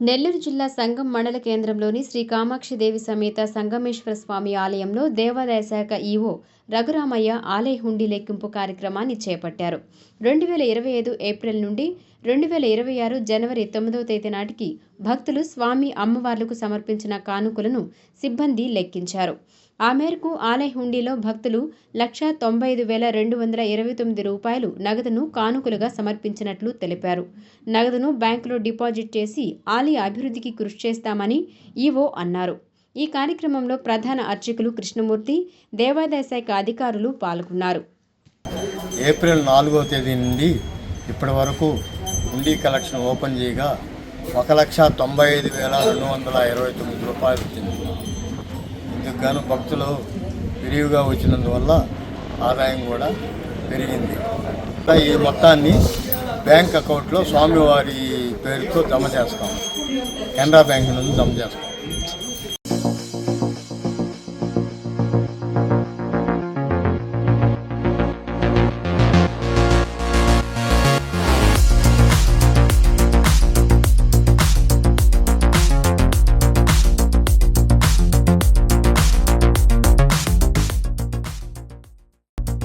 నెల్లూరు జిల్లా సంగం మండల కేంద్రంలోని శ్రీ కామాక్షిదేవి సమేత సంగమేశ్వర స్వామి ఆలయంలో దేవాదాయ శాఖ ఈవో రఘురామయ్య ఆలయ హుండీ లెక్కింపు కార్యక్రమాన్ని చేపట్టారు. రెండు వేల ఇరవై ఐదు ఏప్రిల్ నుండి రెండు వేల ఇరవై ఆరు జనవరి తొమ్మిదవ తేదీ నాటికి భక్తులు స్వామి అమ్మవార్లకు సమర్పించిన కానుకలను సిబ్బంది లెక్కించారు. ఆ మేరకు ఆలయ హుండీలో భక్తులు లక్షా తొంభై ఐదు వేల రెండు వందల ఇరవై తొమ్మిది రూపాయలు నగదును కానుకలుగా సమర్పించినట్లు తెలిపారు. నగదును బ్యాంకులో డిపాజిట్ చేసి ఆలయ అభివృద్ధికి కృషి చేస్తామని ఈవో అన్నారు. ఈ కార్యక్రమంలో ప్రధాన అర్చకులు కృష్ణమూర్తి దేవాదాయ శాఖ అధికారులు పాల్గొన్నారు. ఏప్రిల్ నాలుగో తేదీ నుండి ఇప్పటి వరకు హుండీ కలెక్షన్ ఓపెన్ చేయగా ఒక లక్ష తొంభై ఐదు వేల రెండు వందల ఇరవై తొమ్మిది రూపాయలు వచ్చింది. గాను భక్తులు విరివిగా వచ్చినందువల్ల ఆదాయం కూడా పెరిగింది. ఇంకా ఈ మొత్తాన్ని బ్యాంక్ అకౌంట్లో స్వామివారి పేరుతో జమ చేస్తాం. కెనరా బ్యాంక్ నుండి జమ చేస్తాం.